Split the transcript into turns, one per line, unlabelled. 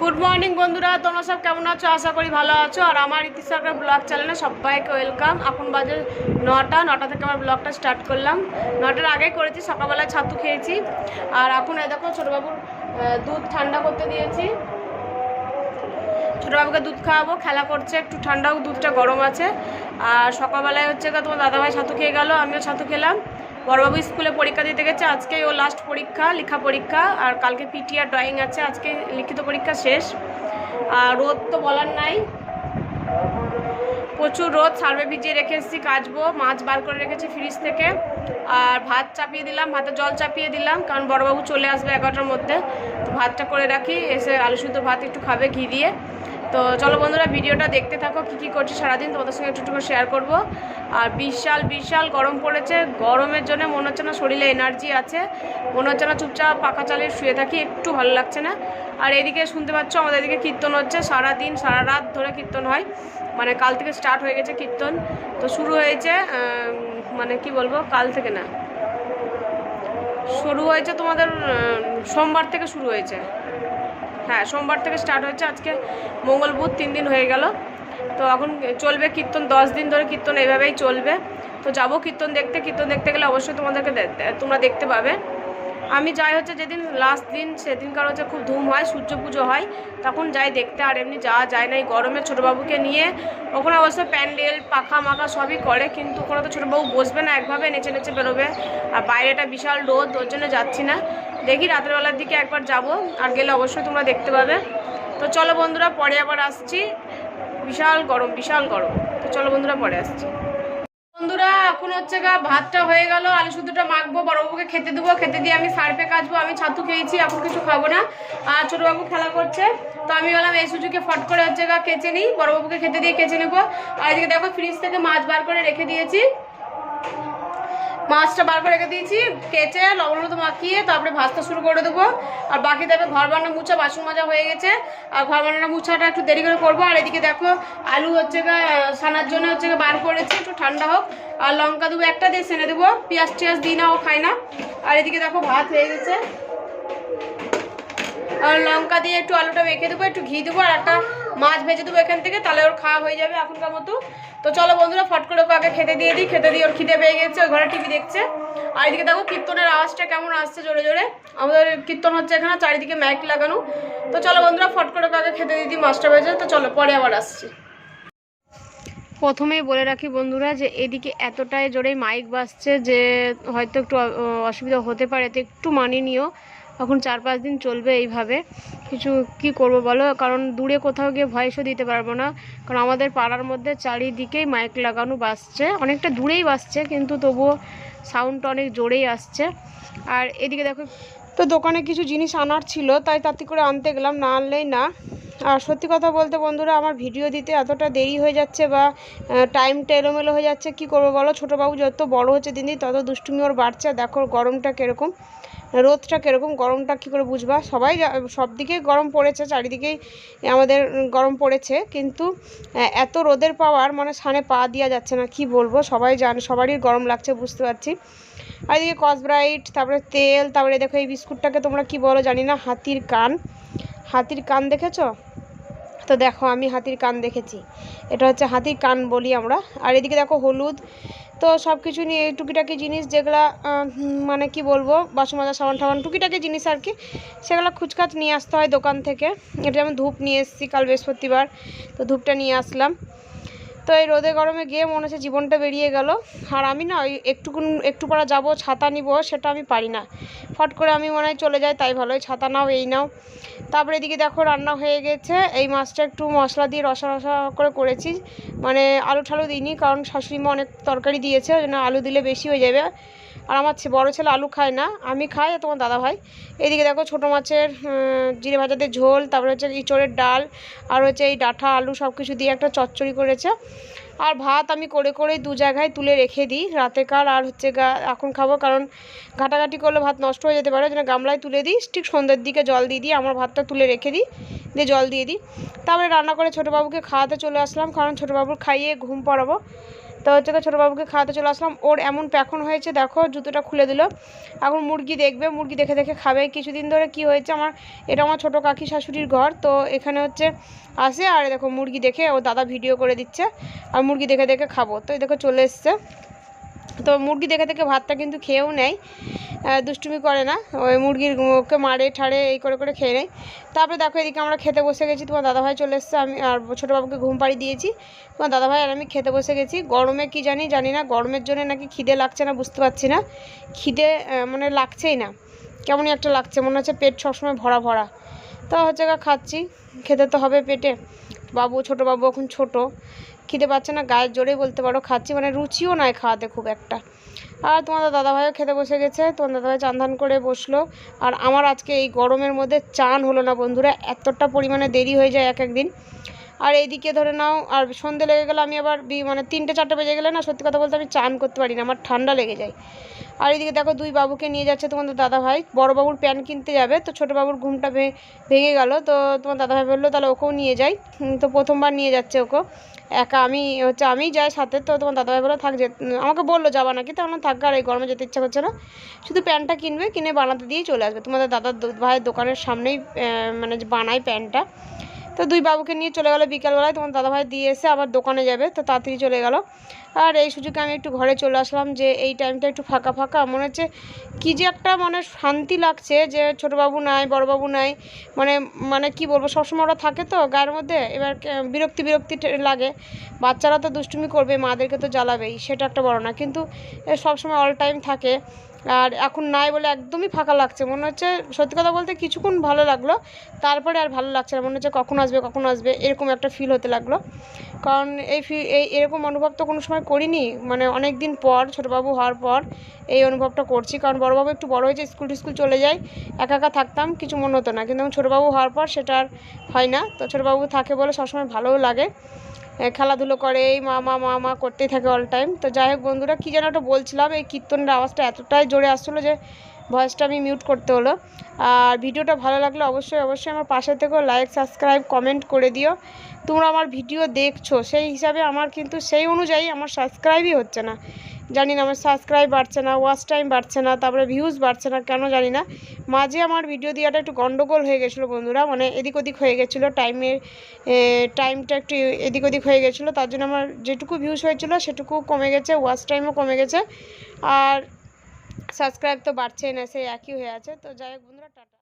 Good morning বন্ধুরা। তোমরা সব কেমন আছো? আশা করি ভালো আছো। আর আমার ইতি ব্লগ চ্যানেলে সবাইকে ওয়েলকাম এখন বাজে নটা। নটা থেকে আমার ব্লগটা স্টার্ট করলাম। নটার আগে করেছি। সকালবেলায় ছাতু খেয়েছি। আর এখন এই দেখো, ছোটোবাবুর দুধ ঠান্ডা করতে দিয়েছি। ছোটোবাবুকে দুধ খাওয়াবো। খেলা করছে। একটু ঠান্ডাও, দুধটা গরম আছে। আর সকালবেলায় হচ্ছে তোমার দাদাভাই ছাতু খেয়ে গেল। আমিও ছাতু খেলাম। বড়বাবু স্কুলে পরীক্ষা দিতে গেছে, আজকে ও লাস্ট পরীক্ষা, লেখা পরীক্ষা, আর কালকে পিটি আর ড্রয়িং আছে, আজকে লিখিত পরীক্ষা শেষ। আর রোদ তো বলার নাই। প্রচুর রোদ সার্ভে ভিজিয়ে রেখে এসেছি, কাচবো, মাছ বার করে রেখেছি ফ্রিজ থেকে। আর ভাত চাপিয়ে দিলাম, ভাতে জল চাপিয়ে দিলাম, কারণ বড়বাবু চলে আসবে এগারোটার মধ্যে। তো ভাতটা করে রাখি, এসে আলু সুদ্ধ ভাত একটু খাবে ঘি দিয়ে। তো চলো বন্ধুরা, ভিডিওটা দেখতে থাকো, কী কী করছি সারাদিন, তোমাদের সঙ্গে একটু শেয়ার করব। আর বিশাল বিশাল গরম পড়েছে, গরমের জন্য মনে হচ্ছে না শরীরে এনার্জি আছে। মনে হচ্ছে না চুপচাপ পাখা চালিয়ে শুয়ে থাকি, একটু ভালো লাগছে না। আর এদিকে শুনতে পাচ্ছ, আমাদের এদিকে কীর্তন হচ্ছে সারা দিন সারা রাত ধরে কীর্তন হয়। মানে কাল থেকে স্টার্ট হয়ে গেছে কীর্তন। তো শুরু হয়েছে মানে কি বলব, কাল থেকে না। শুরু হয়েছে তোমাদের সোমবার থেকে শুরু হয়েছে। হ্যাঁ সোমবার থেকে স্টার্ট হয়েছে। আজকে মঙ্গল বুধ তিন দিন হয়ে গেল। তো এখন চলবে কীর্তন, দশ দিন ধরে কীর্তন এইভাবেই চলবে। তো যাব কীর্তন দেখতে। কীর্তন দেখতে গেলে অবশ্যই তোমাদেরকে তোমরা দেখতে পাবে। আমি যাই হচ্ছে যেদিন লাস্ট দিন, সেদিনকার হচ্ছে খুব ধুম হয়, সূর্য পুজো হয়, তখন যাই দেখতে। আর এমনি যাওয়া যায় না। এই গরমে ছোটোবাবুকে নিয়ে ওখানে অবশ্য প্যান্ডেল, পাখা মাখা সবই করে, কিন্তু ওখানে তো ছোটোবাবু বসবে না, একভাবে নেচে নেচে বেরোবে। আর বাইরেটা বিশাল রোদ, ওর জন্য যাচ্ছি না। দেখি রাতের বেলার দিকে একবার যাব। আর গেলে অবশ্যই তোমরা দেখতে পাবে। তো চলো বন্ধুরা, পরে আবার আসছি। বিশাল গরম বিশাল গরম। তো চলো বন্ধুরা, পরে আসছি। বন্ধুরা, এখন হচ্ছে গা, ভাতটা হয়ে গেল। আলু শুদ্ধটা মাখবো, বড়বাবুকে খেতে দেবো। খেতে দিয়ে আমি সার্ফে কাচবো। আমি ছাতু খেয়েছি, এখন কিছু খাব না। আর ছোটোবাবু খেলা করছে। তো আমি বললাম এই সুযোগে ফট করে হচ্ছে গা কেচে নিই। বড়বাবুকে খেতে দিয়ে কেচে নেব। আর এদিকে দেখো ফ্রিজ থেকে মাছ বার করে রেখে দিয়েছি। মাছটা বার করে রেখে দিয়েছি কেচে লবণ মতো মাখিয়ে তারপরে ভাজতে শুরু করে দেবো। আর বাকি তারপরে ঘর বানানো মুছা বাসন মাজা হয়ে গেছে। আর ঘর বানানো মুছাটা একটু দেরি করে করব। আর এদিকে দেখো আলু হচ্ছে সানার জন্য হচ্ছে বার করেছি, একটু ঠান্ডা হোক। আর লঙ্কা দেবো একটা দিয়ে, সেনে দেবো। পেঁয়াজ টিয়াজ দিই না, ও খায় না। আর এদিকে দেখো ভাত হয়ে গেছে। লঙ্কা দিয়ে একটু আলুটা মেখে দেবো, একটু ঘি দেবো, আর একটা মাছ ভেজে দেবো এখান থেকে, তাহলে ওর খাওয়া হয়ে যাবে এখনকার মতো। তো চলো বন্ধুরা, ফট করে ওকে আগে খেতে দিয়ে দিই, খেতে দিয়ে ওর খিদে পেয়ে গেছে, ওই ঘরে টিভি দেখছে। আর এদিকে দেখো, কীর্তনের আওয়াজটা কেমন আসছে জোরে জোরে। আমাদের কীর্তন হচ্ছে এখানে, চারিদিকে ম্যাক লাগানো। তো চলো বন্ধুরা, ফট করে ওকে আগে খেতে দিয়ে দিই, মাছটা ভেজে। তো চলো, পরে আবার আসছি। প্রথমেই বলে রাখি বন্ধুরা, যে এদিকে এতটাই জোরে মাইক বাজছে যে হয়তো একটু অসুবিধা হতে পারে, তো একটু মানিয়ে নিও। এখন চার পাঁচ দিন চলবে এইভাবে। কিছু কি করব বলো? কারণ দূরে কোথাও গিয়ে ভয়েসও দিতে পারব না। কারণ আমাদের পাড়ার মধ্যে চারিদিকেই মাইক লাগানো বাসছে অনেকটা দূরেই বাসছে কিন্তু তবুও সাউন্ডটা অনেক জোরেই আসছে। আর এদিকে দেখো, তো দোকানে কিছু জিনিস আনার ছিল, তাই তাতে করে আনতে গেলাম, না আনলেই না। আর সত্যি কথা বলতে বন্ধুরা, আমার ভিডিও দিতে এতটা দেরি হয়ে যাচ্ছে বা টাইমটা এলোমেলো হয়ে যাচ্ছে, কি করব বলো? ছোটো বাবু যত বড় হচ্ছে দিন দিন, তত দুষ্টুমি ওর বাড়ছে। দেখো গরমটা কীরকম। রোদটা কীরকম, গরমটা কী করে বুঝবা? সবাই সব দিকেই গরম পড়েছে, চারিদিকেই আমাদের গরম পড়েছে, কিন্তু এত রোদের পাওয়ার মানে সানে পা দেওয়া যাচ্ছে না, কি বলব? সবাই জান, সবারই গরম লাগছে, বুঝতে পারছি। আর এদিকে কসব্রাইট তারপরে তেল, তারপরে দেখো এই বিস্কুটটাকে তোমরা কি বলো, জানি না, হাতির কান। হাতির কান দেখেছ? তো দেখো, আমি হাতির কান দেখেছি। এটা হচ্ছে হাতির কান বলি আমরা। আর এদিকে দেখো হলুদ তো সব কিছু নিয়ে টুকিটাকি জিনিস যেগুলা মানে কি বলব বাসন মাজা সাবান টাবান, টুকিটাকি জিনিস আর কি, সেগুলো খুচখাচ নিয়ে আসতে হয় দোকান থেকে। এটা যেমন ধূপ নিয়ে এসেছি কাল বৃহস্পতিবার, তো ধূপটা নিয়ে আসলাম। তো এই রোদে গরমে গিয়ে মনে হচ্ছে জীবনটা বেরিয়ে গেল। আর আমি না ওই একটুকুন, একটু পারা যাব, ছাতা নিব, সেটা আমি পারি না। ফট করে আমি মনে হয় চলে যাই, তাই ভালো ছাতা নাও, এই নাও। তারপরে এদিকে দেখো রান্না হয়ে গেছে। এই মাছটা একটু মশলা দিয়ে রসা রসা করে করেছি। মানে আলু ঠালু দিইনি, কারণ শাশুড়ি মা অনেক তরকারি দিয়েছে, ওই জন্য আলু দিলে বেশি হয়ে যাবে। আর আমার বড় ছেলে আলু খায় না, আমি খাই আর তোমার দাদা ভাই এদিকে দেখো ছোটো মাছের জিরে ভাজাতে ঝোল, তারপরে হচ্ছে ইঁচড়ের ডাল, আর হচ্ছে এই ডাঁটা আলু সব কিছু দিয়ে একটা চচ্চড়ি করেছে। আর ভাত আমি করে করেই দু জায়গায় তুলে রেখে দিই, রাতে রাতেকার আর হচ্ছে গা, এখন খাব, কারণ ঘাটাঘাটি করলে ভাত নষ্ট হয়ে যেতে পারে যেন গামলায় তুলে দিই, ঠিক সন্ধ্যের দিকে জল দিয়ে দিই, আমার ভাতটা তুলে রেখে দিই, দিয়ে জল দিয়ে দিই। তারপরে রান্না করে ছোটোবাবুকে খাওয়াতে চলে আসলাম, কারণ ছোটোবাবুর খাইয়ে ঘুম পড়াবো। তো হচ্ছে ছোটো বাবুকে খাওয়াতে চলে আসলাম। ওর এমন প্যাখন হয়েছে, দেখো, জুতোটা খুলে দিল। এখন মুরগি দেখবে, মুরগি দেখে দেখে খাবে। কিছুদিন ধরে কি হয়েছে আমার, এটা আমার ছোটো কাকি শাশুড়ির ঘর, তো এখানে হচ্ছে আসে। আর দেখো, মুরগি দেখে ও দাদা ভিডিও করে দিচ্ছে। আর মুরগি দেখে দেখে খাব। তো এই দেখো চলে এসছে। তো মুরগি দেখে দেখে ভাতটা কিন্তু খেয়েও নেয়। দুষ্টুমি করে না। ওই মুরগির ওকে মারে, ঠাড়ে, এই করে করে খেয়ে নেয়। তারপরে দেখো এদিকে আমরা খেতে বসে গেছি। তোমার দাদাভাই চলে এসছে। আমি আর ছোটো বাবুকে ঘুম পাড়ি দিয়েছি। তোমার দাদাভাই আর আমি খেতে বসে গেছি। গরমে কি জানি জানি না। গরমের জন্য নাকি খিদে লাগছে না বুঝতে পারছি না। খিদে মানে লাগছেই না। কেমনই একটা লাগছে। মনে হচ্ছে পেট সবসময় ভরা ভরা। তো হচ্ছে খাচ্ছি। খেতে তো হবে পেটে। বাবু, ছোটো বাবু এখন ছোট। খিদে পাচ্ছে না গায়ের জোরেই বলতে পারো। খাচ্ছি মানে রুচিও নাই খাওয়াতে খুব একটা। আর তোমাদের দাদাভাইও খেতে বসে গেছে। তোমার দাদাভাই চান করে বসল। আর আমার আজকে এই গরমের মধ্যে চান হলো না বন্ধুরা, এতটা পরিমাণে দেরি হয়ে যায় এক একদিন। আর এইদিকে ধরে নাও, আর সন্ধে লেগে গেলে আমি আবার মানে তিনটে চারটে বেজে গেলে না, সত্যি কথা বলতে আমি চান করতে পারি না, আমার ঠান্ডা লেগে যায়। আর এদিকে দেখো দুই বাবুকে নিয়ে যাচ্ছে তোমাদের দাদাভাই। বড় বাবুর প্যান্ট কিনতে যাবে, তো ছোটো বাবুর ঘুমটা ভেঙে গেল, তো তোমার দাদাভাই বলল, তাহলে ওকেও নিয়ে যাই। তো প্রথমবার নিয়ে যাচ্ছে ওকে একা আমি, হচ্ছে আমিই যাই সাথে, তো তোমার দাদাভাই বলল, থাক যে আমাকে বলল যাবা নাকি, তো আমার থাক, আর এই গরমে যেতে ইচ্ছা করছে না। শুধু প্যান্টটা কিনবে, কিনে বানাতে দিয়েই চলে আসবে। তোমাদের দাদার ভাইয়ের দোকানের সামনেই মানে বানায় প্যান্টটা। তো দুই বাবুকে নিয়ে চলে গেলো বিকালবেলায়, তোমার দাদাভাই দিয়ে এসে আবার দোকানে যাবে, তো তাড়াতাড়ি চলে গেল। আর এই সুযোগে আমি একটু ঘরে চলে আসলাম যে এই টাইমটা একটু ফাঁকা ফাঁকা। মনে হচ্ছে কী যে একটা মানে শান্তি লাগছে যে ছোটোবাবু নাই, বড়বাবু নাই। মানে মানে কি বলব, সবসময় ওরা থাকে তো গায়ের মধ্যে। এবার বিরক্তি বিরক্তি লাগে। বাচ্চারা তো দুষ্টুমি করবে, মাদেরকে তো জ্বালাবেই, সেটা একটা বড় না। কিন্তু সবসময় অল টাইম থাকে। আর এখন নাই বলে একদমই ফাঁকা লাগছে। মনে হচ্ছে সত্যি কথা বলতে কিছুক্ষণ ভালো লাগল, তারপরে আর ভালো লাগছে না। মনে হচ্ছে কখন আসবে কখন আসবে, এরকম একটা ফিল হতে লাগল। কারণ এই ফি, এই এরকম অনুভব তো কোনো সময় করিনি। মানে অনেক দিন পর ছোটোবাবু হওয়ার পর এই অনুভবটা করছি। কারণ বড়োবাবু একটু বড় হয়েছে, স্কুল টিস্কুল চলে যায়, একা একা থাকতাম, কিছু মনে হতো না। কিন্তু ছোটোবাবু হওয়ার পর সেটা আর হয় না। তো ছোটোবাবু থাকে বলে সবসময় ভালোও লাগে। খেলাধুলো করে, এই মা মা মা মা করতেই থাকে অল টাইম তো যাই হোক বন্ধুরা, কী যেন একটা বলছিলাম, এই কীর্তনের আওয়াজটা এতটাই জোরে আসছিল যে ভয়েসটা আমি মিউট করতে হলো। আর ভিডিওটা ভালো লাগলে অবশ্যই অবশ্যই আমার পাশে থেকেও লাইক সাবস্ক্রাইব কমেন্ট করে দিও। তোমরা আমার ভিডিও দেখছ, সেই হিসাবে আমার কিন্তু সেই অনুযায়ী আমার সাবস্ক্রাইবই হচ্ছে না। জানি না আমার সাবস্ক্রাইব বাড়ছে না ওয়াচ টাইম বাড়ছে না, তারপরে ভিউজ বাড়ছে না, কেন জানি না। মাঝে আমার ভিডিও দেওয়াটা একটু গন্ডগোল হয়ে গেছিল বন্ধুরা মানে এদিক ওদিক হয়ে গেছিল টাইমের টাইমটা একটু এদিক ওদিক হয়ে গেছিল, তার জন্য আমার যেটুকু ভিউজ হয়েছিল সেটুকু কমে গেছে ওয়াচ টাইমও কমে গেছে। আর সাবস্ক্রাইব তো বাড়ছেই না সেই একই হয়ে আছে। তো যাই হোক বন্ধুরা টাটা।